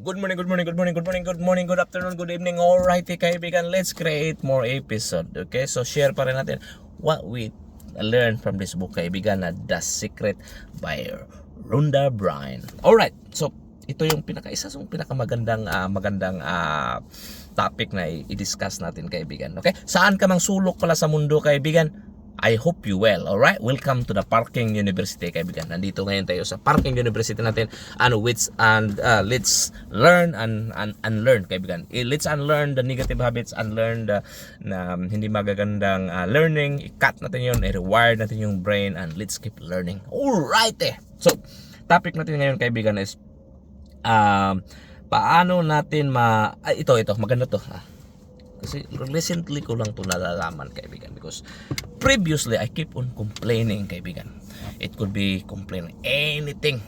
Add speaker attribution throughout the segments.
Speaker 1: Good morning, good morning, good morning, good morning, good morning, good afternoon, good evening. Alrighty kaibigan, let's create more episode. Okay, so share pa rin natin what we learned from this book kaibigan na The Secret by Rhonda Bryan. Alright, so ito yung pinaka isa yung pinakamagandang ah, magandang ah, topic na i-discuss natin kaibigan. Okay? Saan ka mang sulok pala sa mundo kaibigan? I hope you well. Alright? Welcome to the Parking University, kaibigan. Nandito ngayon tayo sa Parking University natin. Ano, which, and uh, let's learn and, and unlearn, kaibigan. Eh, Let's unlearn the negative habits, unlearn the na um, hindi magagandang uh, learning. I-cut natin yun, i-rewire natin yung brain, and let's keep learning. Alright eh. So, topic natin ngayon, kaibigan, is um, paano natin ma... Ay, ito, ito, maganda to. Ah. Kasi recently ko lang to nalalaman kaibigan because previously I keep on complaining kaibigan. It could be complain anything.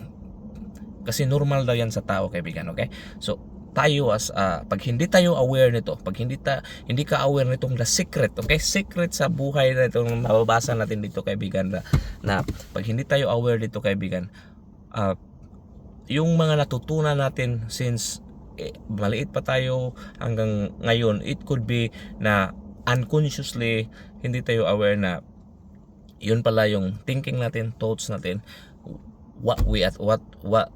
Speaker 1: Kasi normal daw yan sa tao kaibigan, okay? So tayo as ah, pag hindi tayo aware nito, pag hindi ta hindi ka aware nitong the secret, okay? Secret sa buhay na itong mababasa natin dito kaibigan na, na pag hindi tayo aware dito kaibigan, ah, yung mga natutunan natin since eh, maliit pa tayo hanggang ngayon, it could be na unconsciously hindi tayo aware na yun pala yung thinking natin, thoughts natin, what we at what what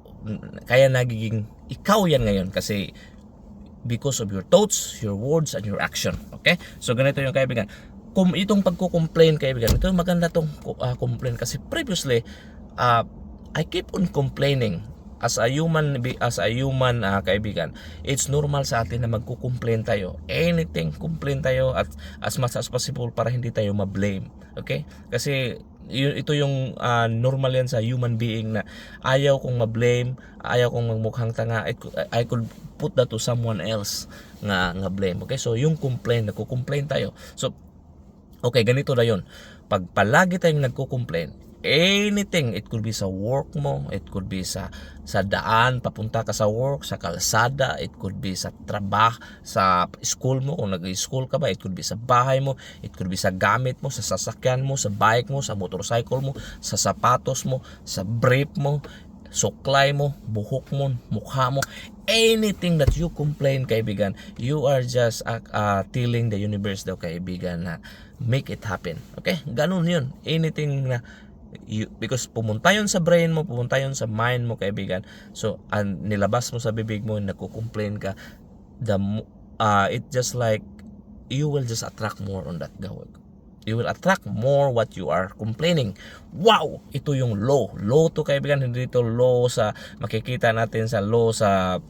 Speaker 1: kaya nagiging ikaw yan ngayon kasi because of your thoughts, your words, and your action. Okay? So ganito yung kaibigan. Kung itong pagko-complain kaibigan, ito maganda tong uh, complain kasi previously uh, I keep on complaining as a human as a human uh, kaibigan it's normal sa atin na magko-complain tayo. Anything complain tayo at as much as possible para hindi tayo ma-blame okay? Kasi ito yung uh, normal yan sa human being na ayaw kong ma-blame ayaw kong magmukhang tanga. I, could- I could put that to someone else nga nga blame okay? So yung complain nagko-complain tayo. So Okay, ganito na yun. Pag palagi tayong nagko-complain, anything, it could be sa work mo, it could be sa sa daan, papunta ka sa work, sa kalsada, it could be sa trabaho, sa school mo, kung nag-school ka ba, it could be sa bahay mo, it could be sa gamit mo, sa sasakyan mo, sa bike mo, sa motorcycle mo, sa sapatos mo, sa brief mo, suklay mo, buhok mo, mukha mo, anything that you complain kaibigan, you are just uh, uh, telling the universe daw kaibigan na make it happen. Okay? Ganun yun. Anything na you, because pumunta yun sa brain mo, pumunta yun sa mind mo kaibigan. So, an, nilabas mo sa bibig mo, nagko-complain ka, the, uh, it just like, you will just attract more on that gawin you will attract more what you are complaining. Wow! Ito yung law. Law to kaibigan, hindi ito law sa makikita natin sa law sa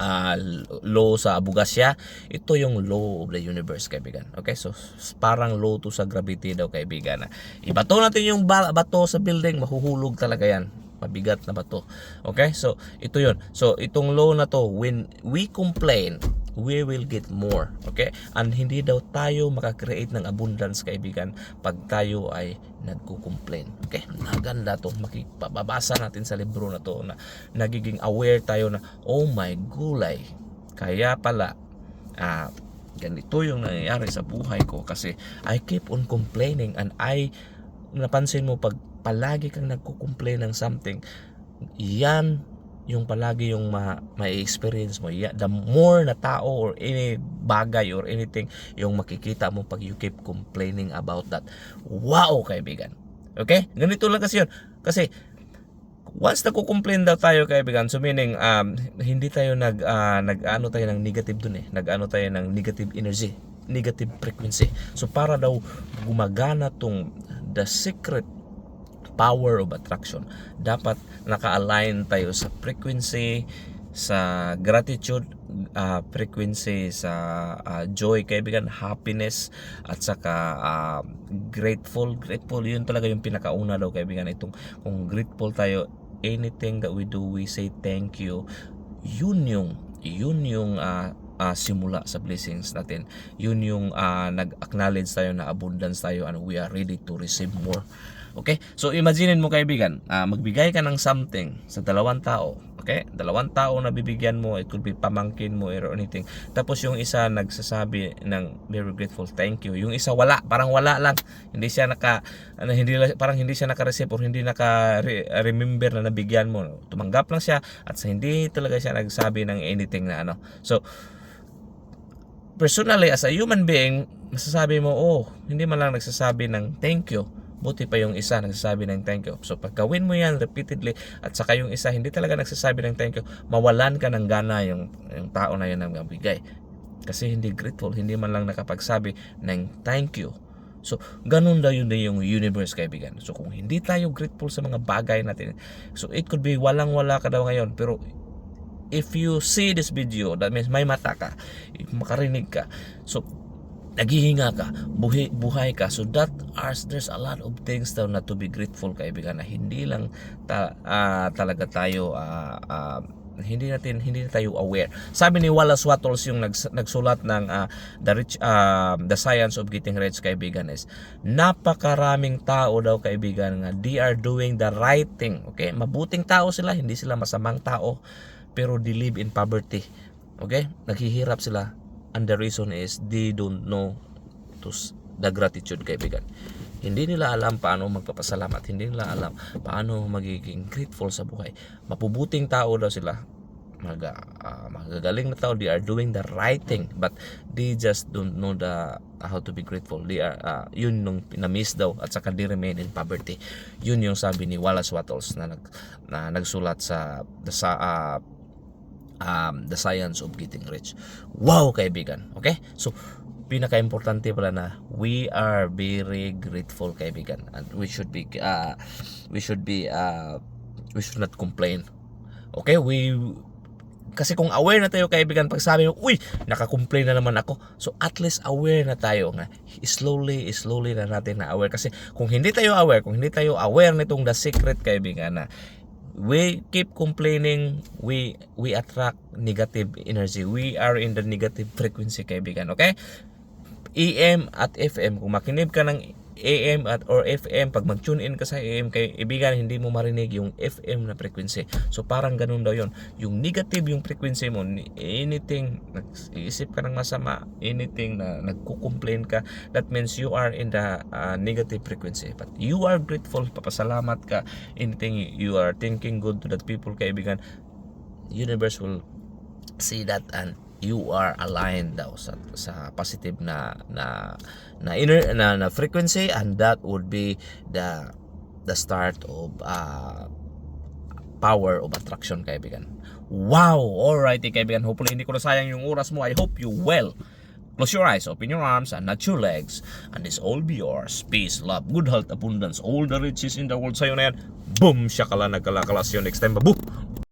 Speaker 1: ah, law sa abugasya. Ito yung law of the universe kaibigan. Okay? So parang law to sa gravity daw kaibigan. Ibato natin yung ba- bato sa building, mahuhulog talaga yan. Mabigat na bato. Okay? So ito yun. So itong law na to, when we complain, we will get more. Okay? And hindi daw tayo makakreate ng abundance, kaibigan, pag tayo ay nagko-complain. Okay? Maganda to. Makipababasa natin sa libro na to na nagiging aware tayo na, oh my gulay. Kaya pala, ah, ganito yung nangyayari sa buhay ko kasi I keep on complaining and I napansin mo pag palagi kang nagko-complain ng something yan yung palagi yung ma, ma-experience mo. Yeah, the more na tao or any bagay or anything yung makikita mo pag you keep complaining about that. Wow, kaibigan. Okay? Ganito lang kasi yun. Kasi once nagko-complain daw tayo kaibigan, so meaning um, hindi tayo nag ah, nag-ano tayo ng negative dun eh. Nag-ano tayo ng negative energy, negative frequency. So para daw gumagana tong the secret power of attraction. Dapat naka-align tayo sa frequency, sa gratitude, ah, frequency, sa ah, joy, kaibigan, happiness, at saka ah, grateful. Grateful, yun talaga yung pinakauna daw, kaibigan. Itong, kung grateful tayo, anything that we do, we say thank you. Yun yung, yun yung ah, ah, simula sa blessings natin. Yun yung ah, nag-acknowledge tayo na abundance tayo and we are ready to receive more Okay? So imagine mo kaibigan, ah, magbigay ka ng something sa dalawang tao. Okay? Dalawang tao na bibigyan mo, it could be pamangkin mo or anything. Tapos yung isa nagsasabi ng very grateful, thank you. Yung isa wala, parang wala lang. Hindi siya naka ano, hindi parang hindi siya naka-receive or hindi naka-remember na nabigyan mo. Tumanggap lang siya at sa hindi talaga siya nagsabi ng anything na ano. So personally as a human being, masasabi mo, oh, hindi man lang nagsasabi ng thank you. Buti pa yung isa nagsasabi ng thank you. So pag gawin mo yan repeatedly at saka yung isa hindi talaga nagsasabi ng thank you, mawalan ka ng gana yung, yung tao na yun ang magbigay. Kasi hindi grateful, hindi man lang nakapagsabi ng thank you. So, ganun daw yun yung universe, kaibigan. So, kung hindi tayo grateful sa mga bagay natin, so it could be walang-wala ka daw ngayon, pero if you see this video, that means may mata ka, makarinig ka, so naghihinga ka, buhi, buhay ka. So that are, there's a lot of things daw na to be grateful kaibigan na hindi lang ta, ah, talaga tayo ah, ah, hindi natin hindi na tayo aware. Sabi ni Wallace Wattles yung nags, nagsulat ng ah, The Rich ah, The Science of Getting Rich kaibigan is napakaraming tao daw kaibigan nga they are doing the right thing. Okay? Mabuting tao sila, hindi sila masamang tao pero they live in poverty. Okay? Naghihirap sila and the reason is they don't know to the gratitude kaibigan. Hindi nila alam paano magpapasalamat. Hindi nila alam paano magiging grateful sa buhay. Mapubuting tao daw sila. Mag, ah, magagaling na tao. They are doing the right thing. But they just don't know the how to be grateful. They are, ah, yun nung pinamiss daw at saka they remain in poverty. Yun yung sabi ni Wallace Wattles na, nag, na nagsulat sa, sa ah, um, the science of getting rich. Wow, kaibigan. Okay? So, pinaka-importante pala na we are very grateful, kaibigan. And we should be, uh, we should be, uh, we should not complain. Okay? We, kasi kung aware na tayo kaibigan, pag sabi mo, uy, naka-complain na naman ako. So at least aware na tayo nga. Slowly, slowly na natin na aware. Kasi kung hindi tayo aware, kung hindi tayo aware nitong the secret kaibigan na we keep complaining, we we attract negative energy. We are in the negative frequency kaibigan, okay? AM at FM, kung makinig ka ng AM at or FM, pag mag-tune in ka sa AM kay ibigan, hindi mo marinig yung FM na frequency. So parang ganun daw yon Yung negative yung frequency mo, anything, nag-iisip ka ng masama, anything na nagko-complain ka, that means you are in the uh, negative frequency. But you are grateful, papasalamat ka, anything you are thinking good to that people, kaibigan, universe will see that and you are aligned daw sa sa positive na na na inner na, na frequency and that would be the the start of uh, power of attraction kaibigan. Wow! Alright kaibigan, hopefully hindi ko nasayang yung oras mo. I hope you well. Close your eyes, open your arms, and not your legs. And this all be yours. Peace, love, good health, abundance, all the riches in the world sa'yo na yan. Boom! Siya kala nagkalakalas yun. Next time, babu!